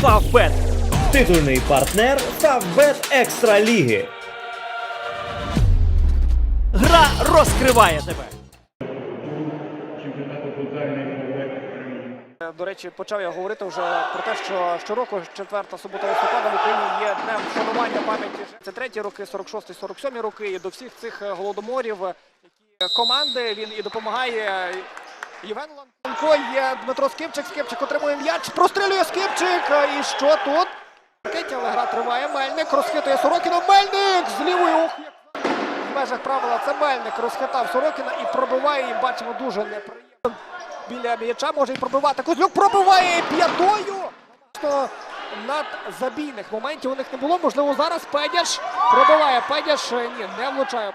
Фавбет. Титульний партнер Фавбет Екстра Ліги. Гра розкриває тебе. Е, До речі, почав я говорити вже про те, що щороку четверта субота листопада в Україні є днем вшанування пам'яті. Це треті роки, 46-47 роки. І до всіх цих е, голодоморів, е, які команди він і допомагає. Євген Ланко є Дмитро Скипчик. Скипчик отримує м'яч, прострілює Скипчик. І що тут? Але гра триває. Мельник розхитує Сорокіна. Мельник з лівою. Ох, в межах правила це Мельник розхитав Сорокіна і пробиває. І бачимо дуже неприємно біля м'яча може і пробивати. Кузьмюк пробиває п'ятою. Що надзабійних моментів у них не було. Можливо, зараз Педяш пробиває. Педяш е, ні, не влучає.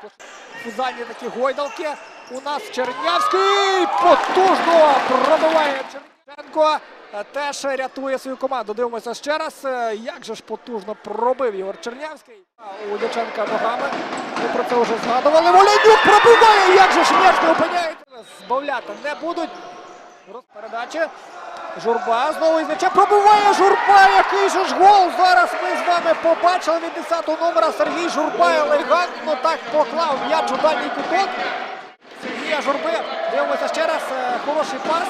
Фузальні такі гойдалки. У нас Чернявський потужно пробиває Чернявенко. Е, Теж рятує свою команду. Дивимося ще раз. Як же ж потужно пробив Ігор Чернявський. У Дяченка ногами. Ми про це вже згадували. Волянюк пробиває. Як же ж не опиняється. Збавляти не будуть. Розпередача. Журба знову із м'яча пробиває Журба. Який же ж гол зараз ми з вами побачили від 10-го номера Сергій Журба елегантно так поклав м'яч у дальній куток. Сергія Журби. Дивимося ще раз. е, Хороший пас.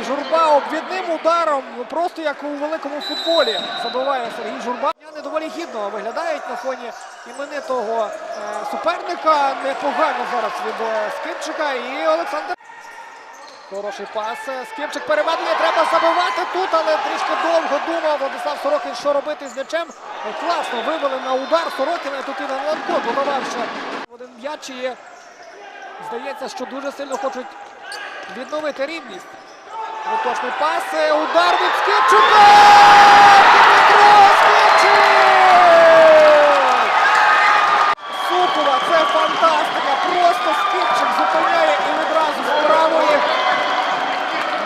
І Журба обвідним ударом, просто як у великому футболі. Забиває Сергій Журба. Не доволі гідно виглядають на фоні іменитого е, суперника. Непогано зараз від е, Скипчика і Олександр. Хороший пас. Скипчик переведення. Треба забивати тут, але трішки довго думав Владислав Сорокін, що робити з м'ячем. Класно вивели на удар Сорокіна. Тут і на Ланко додавав ще один м'яч. І здається, що дуже сильно хочуть відновити рівність. Виточний пас. Удар від Скипчика! Дмитро Скипчик! Супова, це фантастика! Просто Скипчик зупиняє і відразу з правої.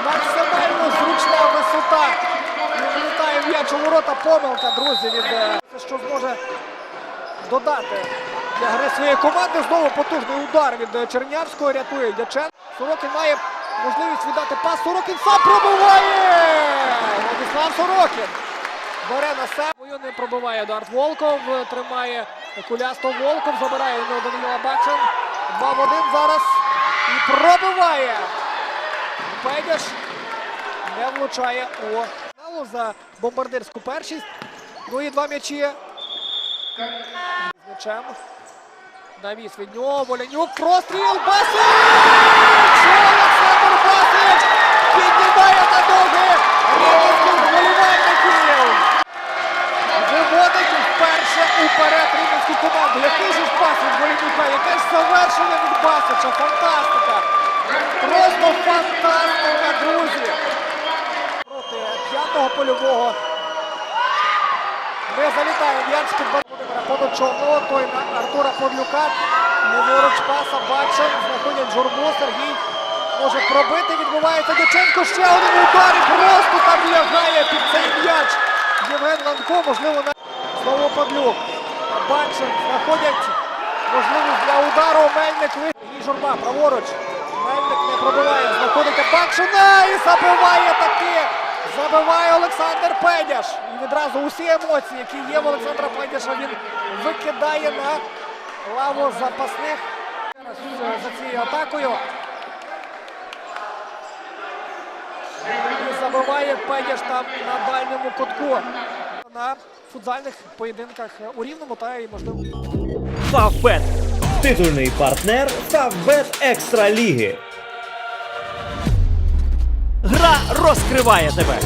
Максимально зручна висота. І влітає м'яч у ворота. Помилка, друзі, від е, що зможе додати для гри своєї команди. Знову потужний удар від е, Чернявського. Рятує Дячен. Сорокін має можливість віддати пас. Сорокін сам пробиває! Владислав Сорокін. Бере на себе. Не пробиває Едард Волков. Тримає кулясто Волков. Забирає у нього Данила Бакшин. 2 в 1 зараз. І пробиває. Педяш не влучає у фіналу за бомбардирську першість. Ну і два м'ячі. З м'ячем. Навіс від нього. Волянюк. Простріл. Басич! Олександр Басич! Піднімає на ноги. Рівненських вболівальників. Виводить вперше уперед рівненську команду. Який же пас від Волянюка? Яке ж завершення від Басича? Фантастика! Просто фантастика, друзі! Проти п'ятого польового. Ми залітаємо м'яч під Володимира Подочовного, той на Артура Павлюка. Ліворуч паса Бачен, знаходять журбу. Сергій може пробити, відбувається Дяченко. Ще один удар і просто там лягає під цей м'яч. Євген Ланко, можливо, на знову Павлюк. Бачен знаходять можливість для удару. Мельник ви- і журба праворуч. Мельник не пробиває, знаходить Бакшина і забиває. Забиває Олександр Педяш. І відразу усі емоції, які є в Олександра Педяша, він викидає на лаву запасних. Е, За цією атакою. І забиває Педяш там на дальньому кутку. На футзальних поєдинках у Рівному та й можливо. Фавбет. Титульний партнер Фавбет Екстра Ліги. Розкриває тебе.